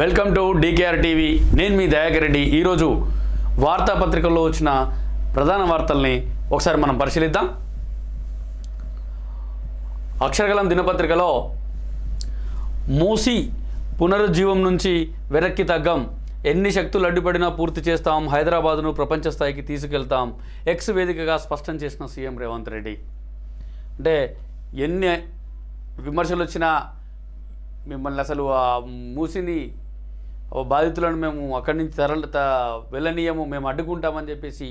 Welcome to DKR TV. నేను మీ దయాకర్ రెడ్డి. ఈరోజు వార్తాపత్రికల్లో వచ్చిన ప్రధాన వార్తల్ని ఒకసారి మనం పరిశీలిద్దాం. అక్షరకలం దినపత్రికలో మూసి పునరుజ్జీవం నుంచి వెనక్కి తగ్గం. ఎన్ని శక్తులు అడ్డుపడినా పూర్తి చేస్తాం. హైదరాబాదును ప్రపంచ స్థాయికి తీసుకెళ్తాం. ఎక్స్ వేదికగా స్పష్టం చేసిన సీఎం రేవంత్ రెడ్డి. అంటే ఎన్ని విమర్శలు వచ్చినా మిమ్మల్ని అసలు ఆ మూసిని బాధితులను మేము అక్కడి నుంచి తరలి త వెళ్ళనీయము మేము అడ్డుకుంటామని చెప్పేసి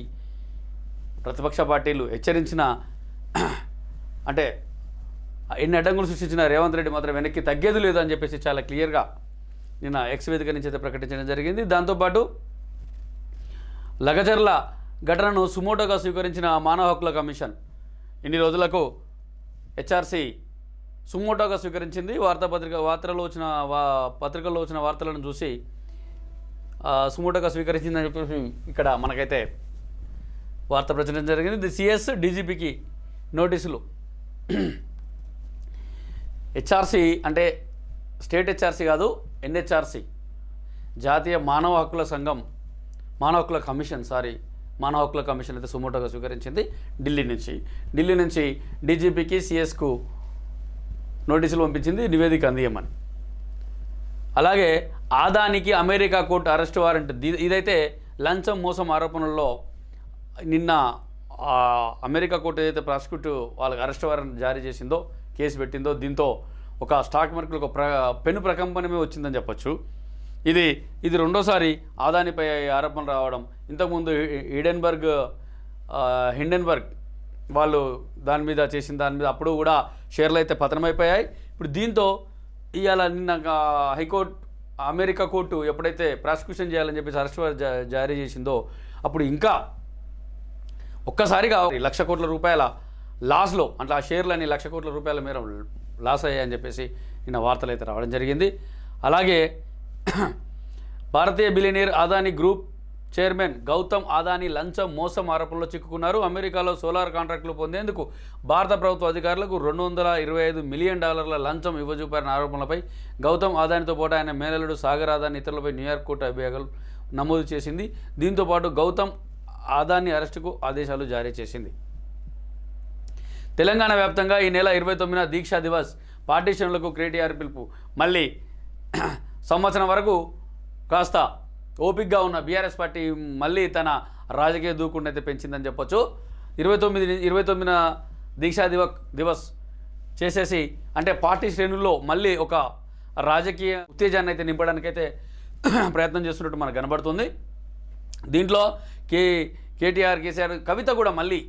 ప్రతిపక్ష పార్టీలు హెచ్చరించిన అంటే ఎన్ని అడ్డంకులు సృష్టించిన రేవంత్ రెడ్డి మాత్రం వెనక్కి తగ్గేది లేదు అని చెప్పేసి చాలా క్లియర్గా నిన్న ఎక్స్ వేదిక నుంచి అయితే ప్రకటించడం జరిగింది. దాంతోపాటు లగజర్ల ఘటనను సుమోటోగా స్వీకరించిన మానవ హక్కుల కమిషన్ ఇన్ని రోజులకు హెచ్ఆర్సీ సుమోటోగా స్వీకరించింది. వార్తాపత్రిక వార్తలలో వచ్చిన వా పత్రికల్లో వచ్చిన వార్తలను చూసి సుమోటోగా స్వీకరించిందని చెప్పేసి ఇక్కడ మనకైతే వార్త ప్రచురించడం జరిగింది. ది సిఎస్ డీజీపీకి నోటీసులు. హెచ్ఆర్సి అంటే స్టేట్ హెచ్ఆర్సి కాదు ఎన్హెచ్ఆర్సి జాతీయ మానవ హక్కుల సంఘం మానవ హక్కుల కమిషన్ సారీ మానవ హక్కుల కమిషన్ అయితే సుమోటోగా స్వీకరించింది ఢిల్లీ నుంచి. ఢిల్లీ నుంచి డీజీపీకి సిఎస్కు నోటీసులు పంపించింది నివేదిక అందియమని. అలాగే ఆదానికి అమెరికా కోర్టు అరెస్ట్ వారెంట్ ఇదైతే లంచం మోసం ఆరోపణల్లో నిన్న అమెరికా కోర్టు ఏదైతే ప్రాసిక్యూట్ వాళ్ళకి అరెస్ట్ వారెంట్ జారీ చేసిందో కేసు పెట్టిందో దీంతో ఒక స్టాక్ మార్కెట్లో ఒక ప్ర పెను ప్రకంపనమే వచ్చిందని చెప్పొచ్చు. ఇది ఇది రెండోసారి ఆదానిపై ఆరోపణలు రావడం. ఇంతకుముందు హిడెన్బర్గ్ ఈడెన్బర్గ్ హిండెన్బర్గ్ వాళ్ళు దాని మీద చేసిన దాని మీద అప్పుడు కూడా షేర్లు అయితే పతనమైపోయాయి. ఇప్పుడు దీంతో ఇవాళ నిన్న హైకోర్టు అమెరికా కోర్టు ఎప్పుడైతే ప్రాసిక్యూషన్ చేయాలని చెప్పేసి అరెస్ట్ జారీ చేసిందో అప్పుడు ఇంకా ఒక్కసారిగా లక్ష కోట్ల రూపాయల లాస్లో అంటే ఆ షేర్లని లక్ష కోట్ల రూపాయల మేర లాస్ అయ్యాయని చెప్పేసి నిన్న వార్తలు అయితే రావడం జరిగింది. అలాగే భారతీయ billionaire Adani group chairman Gautam Adani లంచం మోసం ఆరోపణలో చిక్కుకున్నారు. అమెరికాలో సోలార్ కాంట్రాక్టులు పొందేందుకు భారత ప్రభుత్వ అధికారులకు రెండు వందల ఇరవై ఐదు మిలియన్ డాలర్ల లంచం ఇవ్వజూపారన్న ఆరోపణలపై గౌతమ్ అదానితో పాటు ఆయన మేనలుడు సాగర్ అదాని ఇతరులపై న్యూయార్క్ కోర్టు అభియోగాలు నమోదు చేసింది. దీంతో పాటు గౌతమ్ అదాని అరెస్టుకు ఆదేశాలు జారీ చేసింది. తెలంగాణ వ్యాప్తంగా ఈ నెల ఇరవై తొమ్మిదిన దీక్షా దివస్ పార్టీషన్లకు శ్రేణులకు కేటీఆర్ పిలుపు మళ్ళీ సంవత్సరం వరకు కాస్త ఓపిక్గా ఉన్న బీఆర్ఎస్ పార్టీ మళ్ళీ తన రాజకీయ దూకుడిని అయితే పెంచిందని చెప్పొచ్చు. ఇరవై తొమ్మిది ఇరవై తొమ్మిదిన దీక్షా దివ దివస్ చేసేసి అంటే పార్టీ శ్రేణుల్లో మళ్ళీ ఒక రాజకీయ ఉత్తేజాన్ని అయితే నింపడానికైతే ప్రయత్నం చేస్తున్నట్టు మనకు కనబడుతుంది. దీంట్లో కే కేటీఆర్ కేసీఆర్ కవిత కూడా మళ్ళీ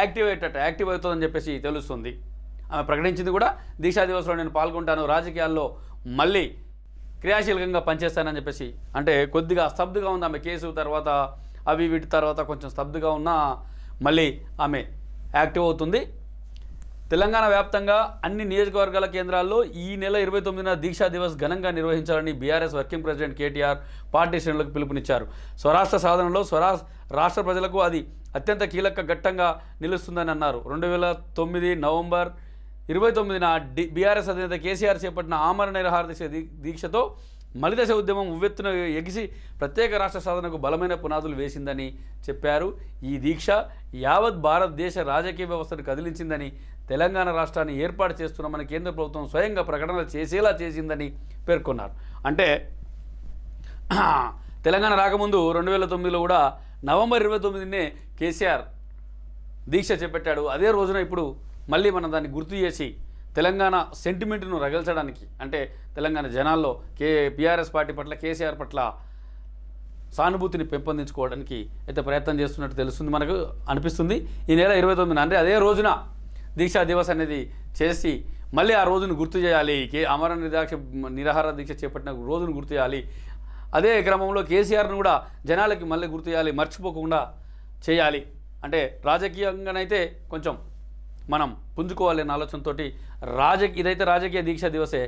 యాక్టివ్ అయ్యేటట్టు యాక్టివ్ అవుతుందని చెప్పేసి తెలుస్తుంది. ఆమె ప్రకటించింది కూడా. దీక్షా దివస్లో నేను పాల్గొంటాను. రాజకీయాల్లో మళ్ళీ క్రియాశీలకంగా పనిచేస్తానని చెప్పేసి అంటే కొద్దిగా స్తబ్దుగా ఉంది ఆమె కేసు తర్వాత అవి వీటి తర్వాత కొంచెం స్తబ్దుగా ఉన్నా మళ్ళీ ఆమె యాక్టివ్ అవుతుంది. తెలంగాణ వ్యాప్తంగా అన్ని నియోజకవర్గాల కేంద్రాల్లో ఈ నెల ఇరవై తొమ్మిదిన దీక్షా దివస్ ఘనంగా నిర్వహించాలని BRS working president KTR party శ్రేణులకు పిలుపునిచ్చారు. స్వరాష్ట్ర సాధనలో స్వరా రాష్ట్ర ప్రజలకు అది అత్యంత కీలక ఘట్టంగా నిలుస్తుందని అన్నారు. రెండు వేల తొమ్మిది నవంబర్ ఇరవై తొమ్మిదిన డి బీఆర్ఎస్ అధినేత కేసీఆర్ చేపట్టిన ఆమరణ నిరహార దీక్ష దీక్షతో మలిదశ ఉద్యమం ఉవ్వెత్తున ఎగిసి ప్రత్యేక రాష్ట్ర సాధనకు బలమైన పునాదులు వేసిందని చెప్పారు. ఈ దీక్ష యావత్ భారతదేశ రాజకీయ వ్యవస్థను కదిలించిందని తెలంగాణ రాష్ట్రాన్ని ఏర్పాటు చేస్తున్నామని కేంద్ర ప్రభుత్వం స్వయంగా ప్రకటనలు చేసేలా చేసిందని పేర్కొన్నారు. అంటే తెలంగాణ రాకముందు రెండు వేల తొమ్మిదిలో కూడా నవంబర్ ఇరవై తొమ్మిదినే కేసీఆర్ దీక్ష చేపట్టాడు. అదే రోజున ఇప్పుడు మళ్ళీ మనం దాన్ని గుర్తు చేసి తెలంగాణ సెంటిమెంట్ను రగల్చడానికి అంటే తెలంగాణ జనాల్లో కే బీఆర్ఎస్ పార్టీ పట్ల కేసీఆర్ పట్ల సానుభూతిని పెంపొందించుకోవడానికి అయితే ప్రయత్నం చేస్తున్నట్టు తెలుస్తుంది మనకు అనిపిస్తుంది. ఈ నెల ఇరవై తొమ్మిదిన అంటే అదే రోజున దీక్షా దివస్ అనేది చేసి మళ్ళీ ఆ రోజును గుర్తు చేయాలి. కే అమర నిరాక్ష నిరాహార దీక్ష చేపట్టిన రోజును గుర్తు చేయాలి. అదే క్రమంలో కేసీఆర్ను కూడా జనాలకి మళ్ళీ గుర్తు చేయాలి మర్చిపోకుండా చేయాలి. అంటే రాజకీయంగానైతే కొంచెం మనం పుంజుకోవాలి అనే ఆలోచనతో రాజకీయ ఇదైతే రాజకీయ దీక్ష దివసే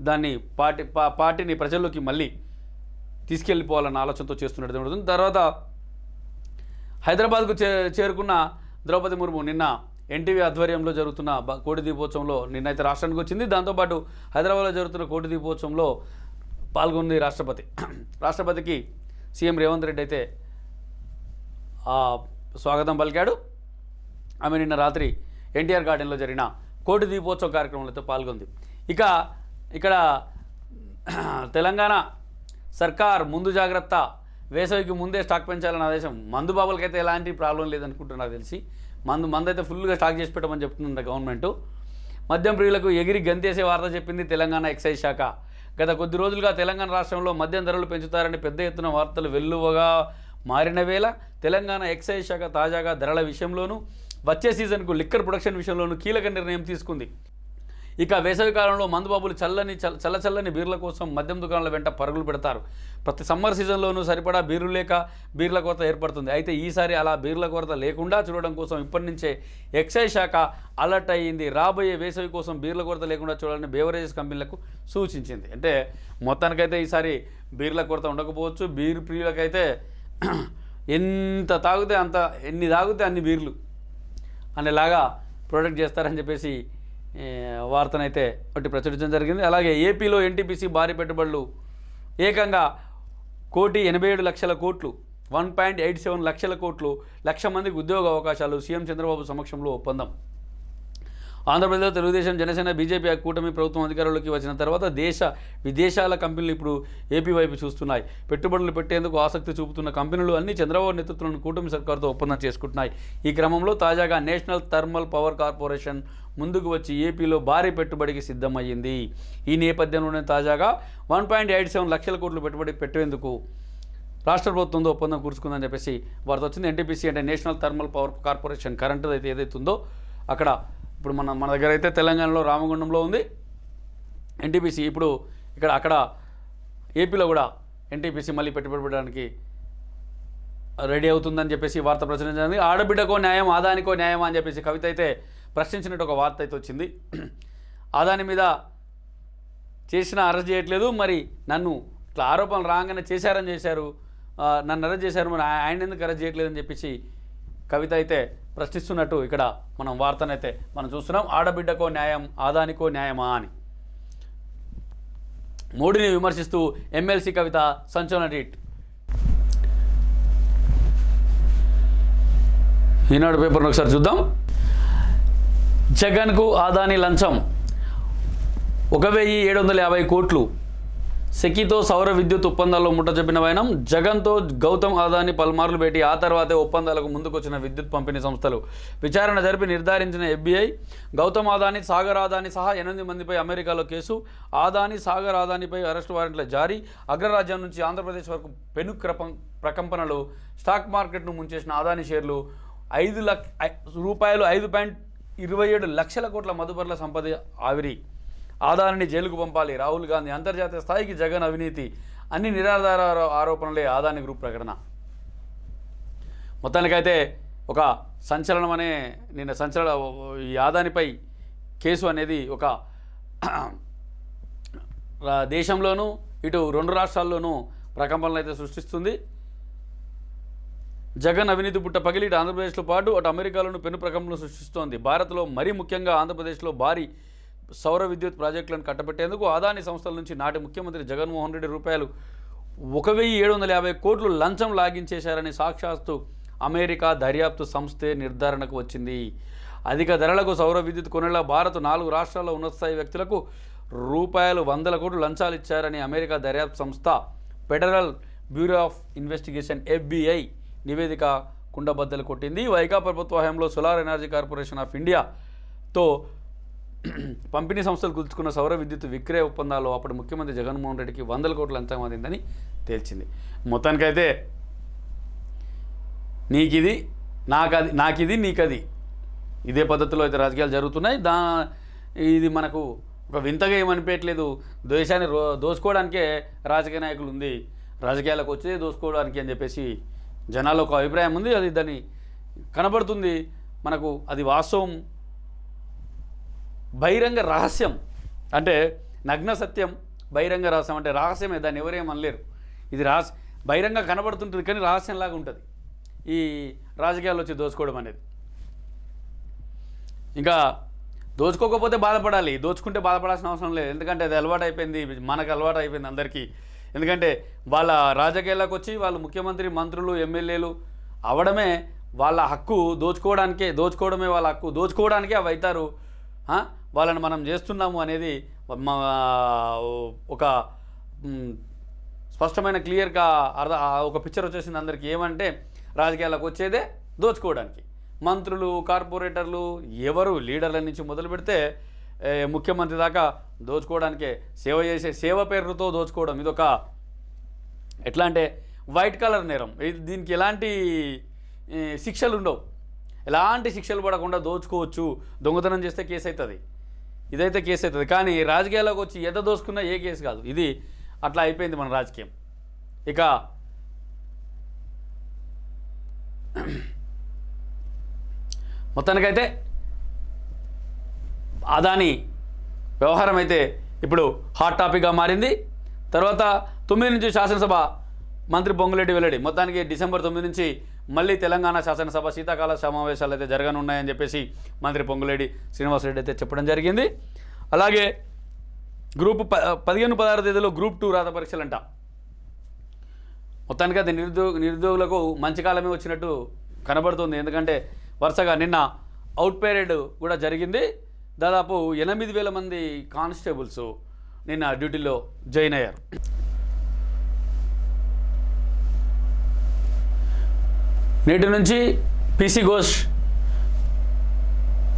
దాన్ని పార్టీ పా- పార్టీని ప్రజల్లోకి మళ్ళీ తీసుకెళ్ళిపోవాలన్న ఆలోచనతో చేస్తున్నట్టు తర్వాత హైదరాబాద్కు చే చేరుకున్న ద్రౌపది ముర్ము నిన్న ఎన్టీవీ ఆధ్వర్యంలో జరుగుతున్న కోటి దీపోత్సవంలో నిన్నైతే రాష్ట్రానికి వచ్చింది. దాంతోపాటు హైదరాబాద్లో జరుగుతున్న కోటి దీపోత్సవంలో పాల్గొంది రాష్ట్రపతి. రాష్ట్రపతికి సీఎం రేవంత్ రెడ్డి అయితే ఆ, స్వాగతం పలికాడు. ఆమె నిన్న రాత్రి ఎన్టీఆర్ గార్డెన్లో జరిగిన కోటి దీపోత్సవ కార్యక్రమంలో పాల్గొంది. ఇక ఇక్కడ తెలంగాణ సర్కార్ ముందు జాగ్రత్త వేసవికి ముందే స్టాక్ పెంచాలని ఆదేశం. మందు బాబులకైతే ఎలాంటి ప్రాబ్లం లేదనుకుంటున్నా నాకు తెలిసి. మందు మందు అయితే ఫుల్గా స్టాక్ చేసి పెట్టమని చెప్తుంది గవర్నమెంట్. మద్యం ప్రియులకు ఎగిరి గంతేసే వార్త చెప్పింది తెలంగాణ ఎక్సైజ్ శాఖ. గత కొద్ది రోజులుగా తెలంగాణ రాష్ట్రంలో మద్యం ధరలు పెంచుతారని పెద్ద ఎత్తున వార్తలు వెల్లువగా మారిన వేళ తెలంగాణ ఎక్సైజ్ శాఖ తాజాగా ధరల విషయంలోనూ వచ్చే సీజన్కు లిక్కర్ ప్రొడక్షన్ విషయంలోనూ కీలక నిర్ణయం తీసుకుంది. ఇక వేసవి కాలంలో మందుబాబులు చల్లని చల్ల చల్ల చల్లని బీర్ల కోసం మద్యం దుకాణాల వెంట పరుగులు పెడతారు. ప్రతి సమ్మర్ సీజన్లోనూ సరిపడా బీర్లు లేక బీర్ల కొరత ఏర్పడుతుంది. అయితే ఈసారి అలా బీర్ల కొరత లేకుండా చూడడం కోసం ఇప్పటి నుంచే ఎక్సైజ్ శాఖ అలర్ట్ అయ్యింది. రాబోయే వేసవి కోసం బీర్ల కొరత లేకుండా చూడాలని బేవరేజెస్ కంపెనీలకు సూచించింది. అంటే మొత్తానికైతే ఈసారి బీర్ల కొరత ఉండకపోవచ్చు. బీర్ ప్రియులకైతే ఎంత తాగితే అంత ఎన్ని తాగితే అన్ని బీర్లు. అనేలాగా ప్రొటెక్ట్ చేస్తారని చెప్పేసి వార్తనైతే ఒకటి ప్రచురించడం జరిగింది. అలాగే ఏపీలో ఎన్టీపీసీ భారీ పెట్టుబడులు ఏకంగా కోటి ఎనభై ఏడు లక్షల కోట్లు వన్ పాయింట్ ఎయిట్ సెవెన్ లక్షల కోట్లు లక్ష మందికి ఉద్యోగ అవకాశాలు సీఎం చంద్రబాబు సమక్షంలో ఒప్పందం. ఆంధ్రప్రదేశ్లో తెలుగుదేశం జనసేన బీజేపీ కూటమి ప్రభుత్వం అధికారంలోకి వచ్చిన తర్వాత దేశ విదేశాల కంపెనీలు ఇప్పుడు ఏపీ వైపు చూస్తున్నాయి. పెట్టుబడులు పెట్టేందుకు ఆసక్తి చూపుతున్న కంపెనీలు అన్ని చంద్రబాబు నేతృత్వంలోని కూటమి సర్కారుతో ఒప్పందం చేసుకుంటున్నాయి. ఈ క్రమంలో తాజాగా నేషనల్ థర్మల్ పవర్ కార్పొరేషన్ ముందుకు వచ్చి ఏపీలో భారీ పెట్టుబడికి సిద్ధమయ్యింది. ఈ నేపథ్యంలోనే తాజాగా వన్ పాయింట్ ఎయిట్ సెవెన్ లక్షల కోట్లు పెట్టుబడి పెట్టేందుకు రాష్ట్ర ప్రభుత్వంతో ఒప్పందం కూర్చుకుందని చెప్పేసి వారితో వచ్చింది. ఎన్టీపీసీ అంటే national thermal power corporation current అయితే ఏదైతే ఉందో అక్కడ ఇప్పుడు మన మన దగ్గర అయితే తెలంగాణలో రామగుండంలో ఉంది. ఎన్టీపీసీ ఇప్పుడు ఇక్కడ అక్కడ ఏపీలో కూడా ఎన్టీపీసీ మళ్ళీ పెట్టుబడి పెట్టడానికి రెడీ అవుతుందని చెప్పేసి వార్త ప్రచురించింది ఆడబిడ్డకో న్యాయం ఆదానికో న్యాయం అని చెప్పేసి కవిత అయితే ప్రశ్నించినట్టు ఒక వార్త అయితే వచ్చింది. ఆదాని మీద చేసిన అరెస్ట్ చేయట్లేదు. మరి నన్ను ఇట్లా ఆరోపణలు రాగానే చేశారని చేశారు. నన్ను అరెస్ట్ చేశారు. మరి ఆయన ఎందుకు అరెస్ట్ చేయట్లేదని చెప్పేసి కవిత అయితే ప్రశ్నిస్తున్నట్టు ఇక్కడ మనం వార్తనైతే మనం చూస్తున్నాం. ఆడబిడ్డకో న్యాయం ఆదానికో న్యాయమా అని. మోడీని విమర్శిస్తూ ఎమ్మెల్సీ కవిత సంచలన ట్వీట్. ఈనాడు పేపర్ను ఒకసారి చూద్దాం. జగన్కు ఆదాని లంచం. ఒక వెయ్యి ఏడు వందల యాభై కోట్లు సెకితో సౌర విద్యుత్ ఒప్పందాల్లో ముట్టజెప్పిన వైనం జగన్తో గౌతమ్ ఆదాని పలుమార్లు పెట్టి ఆ తర్వాతే ఒప్పందాలకు ముందుకొచ్చిన విద్యుత్ పంపిణీ సంస్థలు. విచారణ జరిపి నిర్ధారించిన ఎఫ్బీఐ గౌతమ్ ఆదాని సాగర్ ఆదాని సహా ఎనిమిది మందిపై అమెరికాలో కేసు. ఆదాని సాగర్ ఆదానిపై అరెస్టు వారెంట్ల జారీ. అగ్రరాజ్యం నుంచి ఆంధ్రప్రదేశ్ వరకు పెను క్రపం ప్రకంపనలు. స్టాక్ మార్కెట్ను ముంచేసిన ఆదాని షేర్లు ఐదు లక్ష రూపాయలు ఐదు పాయింట్ ఇరవై ఏడు లక్షల కోట్ల మదుపర్ల సంపద ఆవిరి. ఆదానిని జైలుకు పంపాలి. రాహుల్ గాంధీ అంతర్జాతీయ స్థాయికి జగన్ అవినీతి అన్ని నిరాధార ఆరోపణలే ఆదాని గ్రూప్ ప్రకటన. మొత్తానికైతే ఒక సంచలనం అనే నిన్న సంచలన ఈ ఆదానిపై కేసు అనేది ఒక దేశంలోనూ ఇటు రెండు రాష్ట్రాల్లోనూ ప్రకంపనలు అయితే సృష్టిస్తుంది. జగన్ అవినీతి పుట్ట పగిలి ఇటు ఆంధ్రప్రదేశ్లో పాటు అటు అమెరికాలోనూ పెను ప్రకంపనలు సృష్టిస్తోంది. భారత్లో మరీ ముఖ్యంగా ఆంధ్రప్రదేశ్లో భారీ సౌర విద్యుత్ ప్రాజెక్టులను కట్టబెట్టేందుకు అదాని సంస్థల నుంచి నాటి ముఖ్యమంత్రి జగన్మోహన్ రెడ్డి రూపాయలు ఒక వెయ్యి ఏడు వందల యాభై కోట్లు లంచం లాగించేశారని సాక్షాత్తు అమెరికా దర్యాప్తు సంస్థే నిర్ధారణకు వచ్చింది. అధిక ధరలకు సౌర విద్యుత్ కొనేలా భారత్ నాలుగు రాష్ట్రాల్లో ఉన్నతస్థాయి వ్యక్తులకు రూపాయలు వందల కోట్లు లంచాలు ఇచ్చారని అమెరికా దర్యాప్తు సంస్థ Federal Bureau of Investigation FBI నివేదిక కుండబద్దలు కొట్టింది. వైకా ప్రభుత్వ హయాంలో సోలార్ ఎనర్జీ కార్పొరేషన్ ఆఫ్ ఇండియాతో పంపిణీ సంస్థలు కుదుర్చుకున్న సౌర విద్యుత్ విక్రయ ఒప్పందాల్లో అప్పుడు ముఖ్యమంత్రి జగన్మోహన్ రెడ్డికి వందల కోట్ల లంచం అందిందని తేల్చింది. మొత్తానికైతే నీకిది నాకది నాకిది నీకది. ఇదే పద్ధతిలో అయితే రాజకీయాలు జరుగుతున్నాయి. దా ఇది మనకు ఒక వింతగా ఏమనిపించట్లేదు. దేశాన్ని రో దోసుకోవడానికే రాజకీయ నాయకులు ఉంది. రాజకీయాలకు వచ్చేది దోసుకోవడానికి అని చెప్పేసి జనాల్లో ఒక అభిప్రాయం ఉంది. అది దాన్ని కనబడుతుంది. మనకు అది వాస్తవం. బహిరంగ రహస్యం. అంటే నగ్న సత్యం బహిరంగ రహస్యం. అంటే రహస్యమే దాన్ని ఎవరేమనలేరు ఇది రహస్య బహిరంగ కనబడుతుంటుంది కానీ రహస్యంలాగా ఉంటుంది. ఈ రాజకీయాల్లో వచ్చి దోచుకోవడం అనేది. ఇంకా దోచుకోకపోతే బాధపడాలి. దోచుకుంటే బాధపడాల్సిన అవసరం లేదు. ఎందుకంటే అది అలవాటు అయిపోయింది మనకు అలవాటు అయిపోయింది అందరికీ. ఎందుకంటే వాళ్ళ రాజకీయాలకు వచ్చి వాళ్ళు ముఖ్యమంత్రి మంత్రులు ఎమ్మెల్యేలు అవడమే వాళ్ళ హక్కు. దోచుకోవడానికే దోచుకోవడమే వాళ్ళ హక్కు. దోచుకోవడానికే అవి అవుతారు. వాళ్ళని మనం చేస్తున్నాము అనేది మా ఒక స్పష్టమైన క్లియర్గా అర్థ ఒక పిక్చర్ వచ్చేసింది అందరికీ. ఏమంటే రాజకీయాలకు వచ్చేదే దోచుకోవడానికి. మంత్రులు కార్పొరేటర్లు ఎవరు లీడర్ల నుంచి మొదలు పెడితే ముఖ్యమంత్రి దాకా దోచుకోవడానికే సేవ చేసే సేవ పేరుతో దోచుకోవడం. ఇదొక ఎట్లా అంటే వైట్ కలర్ నేరం. ఇది దీనికి ఎలాంటి శిక్షలు ఉండవు ఎలాంటి శిక్షలు పడకుండా దోచుకోవచ్చు. దొంగతనం చేస్తే కేసు అవుతుంది ఇదైతే కేసు అవుతుంది కానీ రాజకీయాల్లోకి వచ్చి ఎద్ద దోసుకున్నా ఏ కేసు కాదు. ఇది అట్లా అయిపోయింది మన రాజకీయం. ఇక మొత్తానికైతే అదాని వ్యవహారం అయితే ఇప్పుడు హాట్ టాపిక్గా మారింది. తర్వాత తొమ్మిది నుంచి శాసనసభ మంత్రి పొంగులేటి వెల్లడి. మొత్తానికి డిసెంబర్ తొమ్మిది నుంచి మళ్ళీ తెలంగాణ శాసనసభ శీతాకాల సమావేశాలు అయితే జరగనున్నాయని చెప్పేసి మంత్రి పొంగులేడి శ్రీనివాసరెడ్డి అయితే చెప్పడం జరిగింది. అలాగే గ్రూప్ ప పదిహేను పదహారు తేదీలో గ్రూప్ టూ రాత పరీక్షలంట. మొత్తానికి అది నిరుద్యోగ నిరుద్యోగులకు మంచి కాలమే వచ్చినట్టు కనబడుతుంది. ఎందుకంటే వరుసగా నిన్న అవుట్ పీరియడ్ కూడా జరిగింది. దాదాపు ఎనిమిది వేల మంది కానిస్టేబుల్స్ నిన్న డ్యూటీలో జాయిన్ అయ్యారు. నేటి నుంచి పీసీ ఘోష్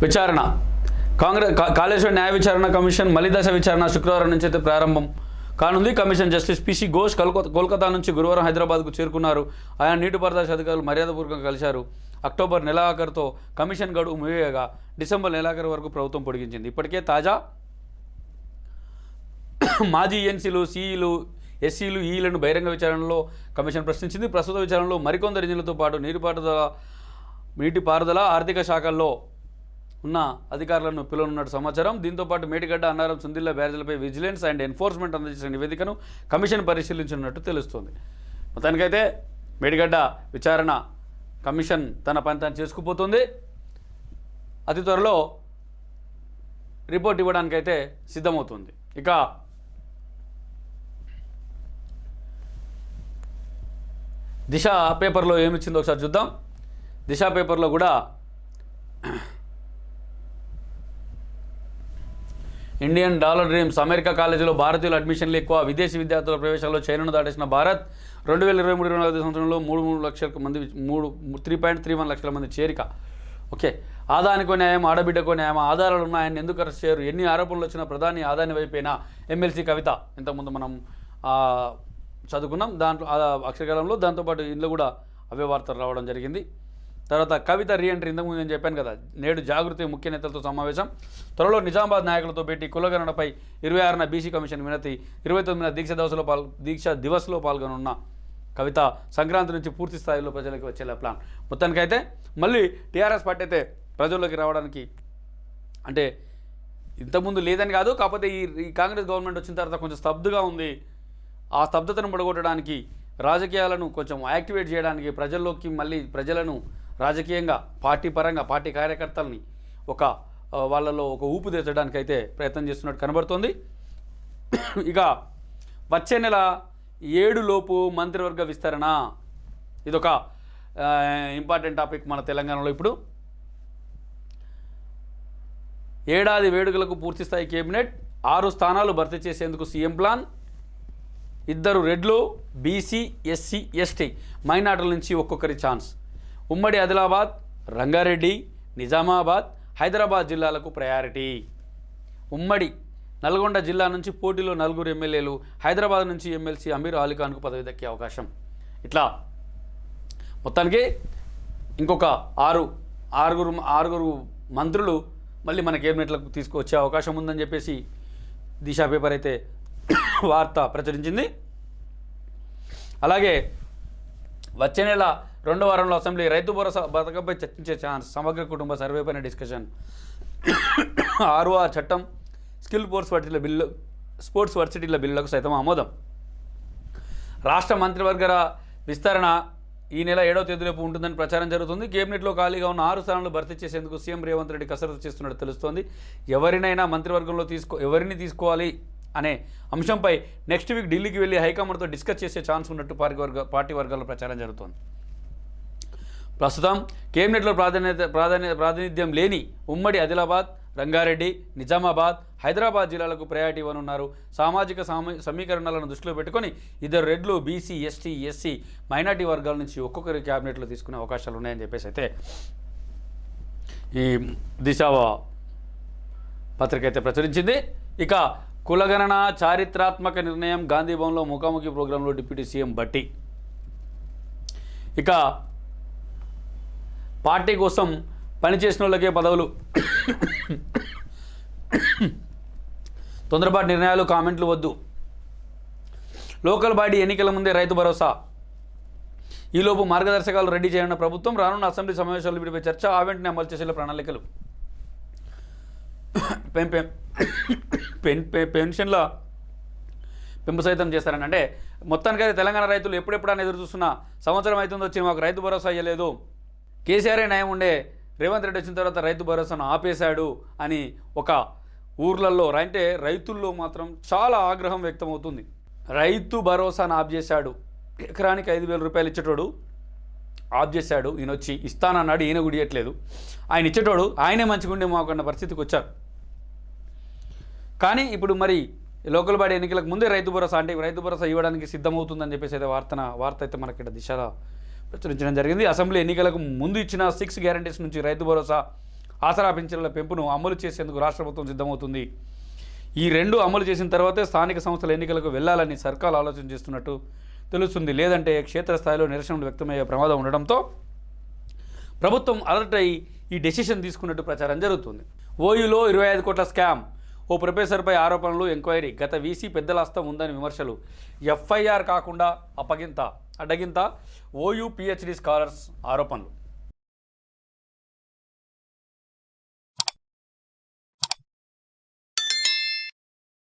విచారణ. కాంగ్రెస్ కాళేశ్వర న్యాయ విచారణ కమిషన్ మలిదశ విచారణ శుక్రవారం నుంచి అయితే ప్రారంభం కానుంది. Commission justice PC Ghosh Kolkata Kolkata నుంచి గురువారం హైదరాబాద్కు చేరుకున్నారు. ఆయన నీటిపారుదల అధికారులు మర్యాదపూర్వకంగా కలిశారు. అక్టోబర్ నెలాఖరుతో కమిషన్ గడువు ముగియగా డిసెంబర్ నెలాఖరు వరకు ప్రభుత్వం పొడిగించింది. ఇప్పటికే తాజా మాజీ ఎన్సీలు సీఈలు ఎస్సీలు ఈలను బహిరంగ విచారణలో కమిషన్ ప్రశ్నించింది. ప్రస్తుత విచారణలో మరికొందరు ఇంజన్లతో పాటు నీటిపారుదల నీటిపారుదల ఆర్థిక శాఖల్లో ఉన్న అధికారులను పిలువనున్నట్టు సమాచారం. దీంతో పాటు మేడిగడ్డ అన్నారం సుందిల్ల బ్యారేజ్లపై విజిలెన్స్ అండ్ ఎన్ఫోర్స్మెంట్ అందజేసిన నివేదికను కమిషన్ పరిశీలించనున్నట్టు తెలుస్తోంది. మొత్తానికైతే మేడిగడ్డ విచారణ కమిషన్ తన పని తాను చేసుకుపోతుంది. అతి త్వరలో రిపోర్ట్ ఇవ్వడానికైతే సిద్ధమవుతుంది. ఇక దిశ పేపర్లో ఏమిచ్చిందో ఒకసారి చూద్దాం. దిశ పేపర్లో కూడా ఇండియన్ డాలర్ డ్రీమ్స్ అమెరికా కాలేజీలో భారతీయుల అడ్మిషన్లు ఎక్కువ విదేశీ విద్యార్థుల ప్రవేశాల్లో చైనాను దాటేసిన భారత్. రెండు వేల ఇరవై మూడు ఇరవై నాలుగు సంవత్సరంలో మూడు మూడు లక్షల మంది మూడు త్రీ పాయింట్ త్రీ వన్ లక్షల మంది చేరిక. ఓకే. ఆదానికో న్యాయం ఆడబిడ్డకో న్యాయం ఆధారాలు ఉన్నాయని ఎందుకు అరెస్ట్ చేయరు? ఎన్ని ఆరోపణలు వచ్చినా ప్రధాని ఆదాని వైపైనా? ఎమ్మెల్సీ కవిత ఇంతకుముందు మనం చదువుకున్నాం. దాంట్లో అక్షరకాలంలో దాంతోపాటు ఇందులో కూడా అవే వార్తలు రావడం జరిగింది. తర్వాత కవిత రీఎంట్రీ ఇంతకుముందు నేను చెప్పాను కదా నేడు జాగృతి ముఖ్య నేతలతో సమావేశం. త్వరలో నిజామాబాద్ నాయకులతో భేటీ కులగణనపై ఇరవై ఆరున బీసీ కమిషన్ వినతి ఇరవై తొమ్మిదిన దీక్ష దివసలో పాల్ దీక్ష దివస్లో పాల్గొనున్న కవిత సంక్రాంతి నుంచి పూర్తి స్థాయిలో ప్రజలకు వచ్చేలా ప్లాన్. మొత్తానికైతే మళ్ళీ టీఆర్ఎస్ పార్టీ అయితే ప్రజల్లోకి రావడానికి అంటే ఇంతకుముందు లేదని కాదు కాకపోతే ఈ ఈ కాంగ్రెస్ గవర్నమెంట్ వచ్చిన తర్వాత కొంచెం స్తబ్దుగా ఉంది. ఆ స్తబ్దతను పడగొట్టడానికి రాజకీయాలను కొంచెం యాక్టివేట్ చేయడానికి ప్రజల్లోకి మళ్ళీ ప్రజలను రాజకీయంగా పార్టీ పరంగా పార్టీ కార్యకర్తల్ని ఒక వాళ్ళలో ఒక ఊపు తెచ్చడానికి అయితే ప్రయత్నం చేస్తున్నట్టు కనబడుతోంది. ఇక వచ్చే నెల ఏడులోపు మంత్రివర్గ విస్తరణ. ఇదొక ఇంపార్టెంట్ టాపిక్ మన తెలంగాణలో ఇప్పుడు. ఏడాది వేడుకలకు పూర్తిస్థాయి కేబినెట్ ఆరు స్థానాలు భర్తీ చేసేందుకు సీఎం ప్లాన్. ఇద్దరు రెడ్లు బీసీ ఎస్సీ ఎస్టీ మైనార్టీల నుంచి ఒక్కొక్కరి ఛాన్స్. ఉమ్మడి ఆదిలాబాద్ రంగారెడ్డి నిజామాబాద్ హైదరాబాద్ జిల్లాలకు ప్రయారిటీ. ఉమ్మడి నల్గొండ జిల్లా నుంచి పోటీలో నలుగురు ఎమ్మెల్యేలు హైదరాబాద్ నుంచి ఎమ్మెల్సీ అమీర్ అలీఖాన్కు పదవి దక్కే అవకాశం. ఇట్లా మొత్తానికి ఇంకొక ఆరు ఆరుగురు ఆరుగురు మంత్రులు మళ్ళీ మన కేబినెట్లకు తీసుకువచ్చే అవకాశం ఉందని చెప్పేసి దిశా పేపర్ అయితే వార్త ప్రచురించింది. అలాగే వచ్చే నెల రెండో వారంలో అసెంబ్లీ రైతు భరోసా పథకంపై చర్చించే ఛాన్స్ సమగ్ర కుటుంబ సర్వేపైన డిస్కషన్. ఆర్ఓఆర్ చట్టం స్కిల్ స్పోర్ట్స్ వర్సిటీల బిల్లు స్పోర్ట్స్ వర్సిటీల బిల్లులకు సైతం ఆమోదం. రాష్ట్ర మంత్రివర్గ విస్తరణ ఈ నెల ఏడవ తేదీలోపు ఉంటుందని ప్రచారం జరుగుతుంది. కేబినెట్లో ఖాళీగా ఉన్న ఆరు స్థానాలు భర్తీ చేసేందుకు సీఎం రేవంత్ రెడ్డి కసరత్తు చేస్తున్నట్టు తెలుస్తోంది. ఎవరినైనా మంత్రివర్గంలో తీసుకో ఎవరిని తీసుకోవాలి? అనే అంశంపై నెక్స్ట్ వీక్ ఢిల్లీకి వెళ్ళి హైకమాండ్తో డిస్కస్ చేసే ఛాన్స్ ఉన్నట్టు పార్టీ వర్గ పార్టీ వర్గాల్లో ప్రచారం జరుగుతోంది. ప్రస్తుతం కేబినెట్లో ప్రాధాన్యత ప్రాధాన్య ప్రాతినిధ్యం లేని ఉమ్మడి ఆదిలాబాద్ రంగారెడ్డి నిజామాబాద్ హైదరాబాద్ జిల్లాలకు ప్రయారిటీ ఇవ్వనున్నారు. సామాజిక సమీకరణాలను సమీకరణలను దృష్టిలో పెట్టుకొని ఇద్దరు రెడ్లు బీసీ ఎస్టీ ఎస్సీ మైనార్టీ వర్గాల నుంచి ఒక్కొక్కరి క్యాబినెట్లో తీసుకునే అవకాశాలు ఉన్నాయని చెప్పేసి అయితే ఈ దిశ పత్రిక అయితే ప్రచురించింది. ఇక కులగణన చారిత్రాత్మక నిర్ణయం గాంధీభవన్లో ముఖాముఖి ప్రోగ్రాంలో డిప్యూటీ సీఎం భట్టి. ఇక పార్టీ కోసం పనిచేసిన వాళ్ళకే పదవులు. తొందరపాటు నిర్ణయాలు కామెంట్లు వద్దు. లోకల్ బాడీ ఎన్నికల ముందే రైతు భరోసా. ఈలోపు మార్గదర్శకాలు రెడీ చేయనున్న ప్రభుత్వం రానున్న అసెంబ్లీ సమావేశాలు వీటిపై చర్చ ఆ వెంటనే అమలు చేసే ప్రణాళికలు. పెన్ పెన్ పెన్షన్ల పెంపు సైతం చేస్తారని. అంటే మొత్తానికైతే తెలంగాణ రైతులు ఎప్పుడెప్పుడైనా ఎదురు చూస్తున్న సంవత్సరం అవుతుంది వచ్చి మాకు రైతు భరోసా అయ్యలేదు కేసీఆరే నయం ఉండే రేవంత్ రెడ్డి వచ్చిన తర్వాత రైతు భరోసాను ఆపేశాడు అని ఒక ఊర్లలో అంటే రైతుల్లో మాత్రం చాలా ఆగ్రహం వ్యక్తమవుతుంది. రైతు భరోసాను ఆప్ చేశాడు. ఎకరానికి ఐదు వేల రూపాయలు ఇచ్చేటోడు ఆఫ్ చేశాడు ఈయన వచ్చి ఇస్తానన్నాడు ఈయన గుడియట్లేదు. ఆయన ఇచ్చేటోడు ఆయనే మంచిగుండే మాకున్న పరిస్థితికి వచ్చారు. కానీ ఇప్పుడు మరి లోకల్ బాడీ ఎన్నికలకు ముందే రైతు భరోసా అంటే రైతు భరోసా ఇవ్వడానికి సిద్ధమవుతుందని చెప్పేసి అయితే వార్తన వార్త అయితే మనకి ఇక్కడ దిశగా ప్రచురించడం జరిగింది. అసెంబ్లీ ఎన్నికలకు ముందు ఇచ్చిన సిక్స్ గ్యారంటీస్ నుంచి రైతు భరోసా ఆసరా పింఛన్ల పెంపును అమలు చేసేందుకు రాష్ట్ర ప్రభుత్వం సిద్ధమవుతుంది. ఈ రెండు అమలు చేసిన తర్వాతే స్థానిక సంస్థల ఎన్నికలకు వెళ్ళాలని సర్కార్ ఆలోచన చేస్తున్నట్టు తెలుస్తుంది. లేదంటే క్షేత్రస్థాయిలో నిరసనలు వ్యక్తమయ్యే ప్రమాదం ఉండడంతో ప్రభుత్వం అలర్ట్ అయి ఈ డెసిషన్ తీసుకున్నట్టు ప్రచారం జరుగుతుంది. ఓయూలో ఇరవై ఐదు కోట్ల స్కామ్. ఓ ప్రొఫెసర్పై ఆరోపణలు ఎంక్వైరీ. గత వీసీ పెద్దల హస్తం ఉందని విమర్శలు. ఎఫ్ఐఆర్ కాకుండా అప్పగింత అడ్డగింత ఓయూ పిహెచ్డి స్కాలర్స్ ఆరోపణలు.